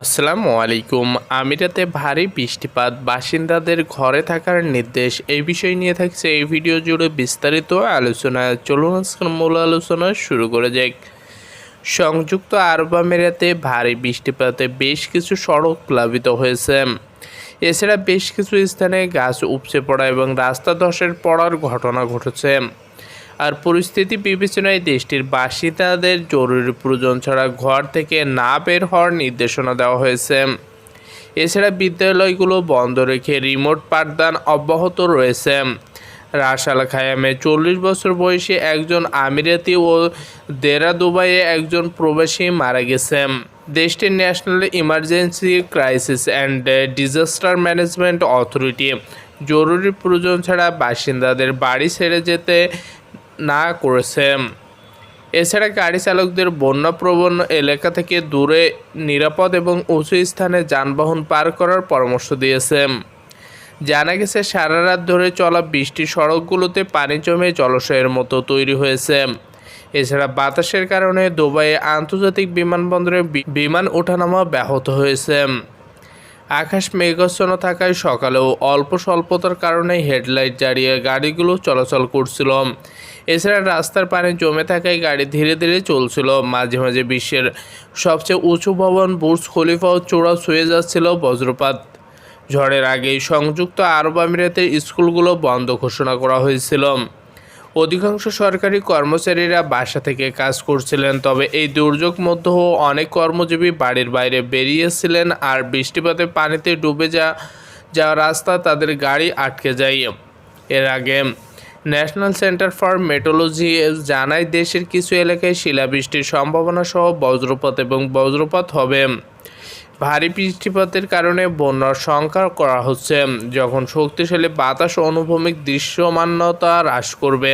আসসালামু আলাইকুম। আমিরাতে ভারী বৃষ্টিপাত। বাসিন্দাদের ঘরে থাকার নির্দেশ। এই বিষয় নিয়ে থাকছে এই ভিডিও জুড়ে বিস্তারিত আলোচনা। চলুন আজকের মূল আলোচনা শুরু করে যাক। সংযুক্ত আরব আমিরাতে ভারী বৃষ্টিপাতে বেশ কিছু সড়ক প্লাবিত হয়েছে। এছাড়া বেশ কিছু স্থানে গাছ উপচে পড়া এবং রাস্তা ধসের পড়ার ঘটনা ঘটেছে। আর পরিস্থিতি বিবেচনায় দেশটির বাসিন্দাদের জরুরি প্রয়োজন ছাড়া ঘর থেকে না বের হওয়ার নির্দেশনা দেওয়া হয়েছে। এছাড়া বিদ্যালয়গুলো বন্ধ রেখে রিমোট পাঠদান অব্যাহত রয়েছে। রাস আল খায়ামে চল্লিশ বছর বয়সী একজন আমিরাতি ও দেরা দুবাইয়ে একজন প্রবাসী মারা গেছে দেশটির national emergency crisis and disaster management authority. জরুরি প্রয়োজন ছাড়া বাসিন্দাদের বাড়ি ছেড়ে যেতে না করেছে। এছাড়া গাড়ি চালকদের বন্যাপ্রবণ এলাকা থেকে দূরে, নিরাপদ এবং উঁচু স্থানে যানবাহন পার করার পরামর্শ দিয়েছে। জানা গেছে, সারা রাত ধরে চলা বৃষ্টি সড়কগুলোতে পানি জমে জলাশয়ের মতো তৈরি হয়েছে। এছাড়া বাতাসের কারণে দুবাইয়ে আন্তর্জাতিক বিমানবন্দরে বিমান ওঠানামা ব্যাহত হয়েছে। আকাশ মেঘাচ্ছন্ন থাকায় সকালেও অল্প স্বল্পতার কারণে হেডলাইট জ্বালিয়ে গাড়িগুলো চলাচল করছিল। এছাড়া রাস্তার পানি জমে থাকায় গাড়ি ধীরে ধীরে চলছিল। মাঝে মাঝে বিশ্বের সবচেয়ে উঁচু ভবন বুর্জ খলিফাও চূড়া ছুঁয়ে যাচ্ছিল বজ্রপাত। ঝড়ের আগেই সংযুক্ত আরব আমিরাতের স্কুলগুলো বন্ধ ঘোষণা করা হয়েছিল। অধিকাংশ সরকারি কর্মচারীরা বাসা থেকে কাজ করছিলেন, তবে এই দুর্যোগ মধ্যেও অনেক কর্মজীবী বাড়ির বাইরে বেরিয়েছিলেন আর বৃষ্টিপাতে পানিতে ডুবে যা যাওয়া রাস্তা তাদের গাড়ি আটকে যায়। এর আগে ন্যাশনাল সেন্টার ফর মেটোলজি জানায়, দেশের কিছু এলাকায় শিলাবৃষ্টির সম্ভাবনা সহ বজ্রপাত এবং বজ্রপাত হবে। ভারী বৃষ্টিপাতের কারণে বন্যার সংখ্যা করা হচ্ছে, যখন শক্তিশালী বাতাস অনুভূমিক দৃশ্যমানতা হ্রাস করবে।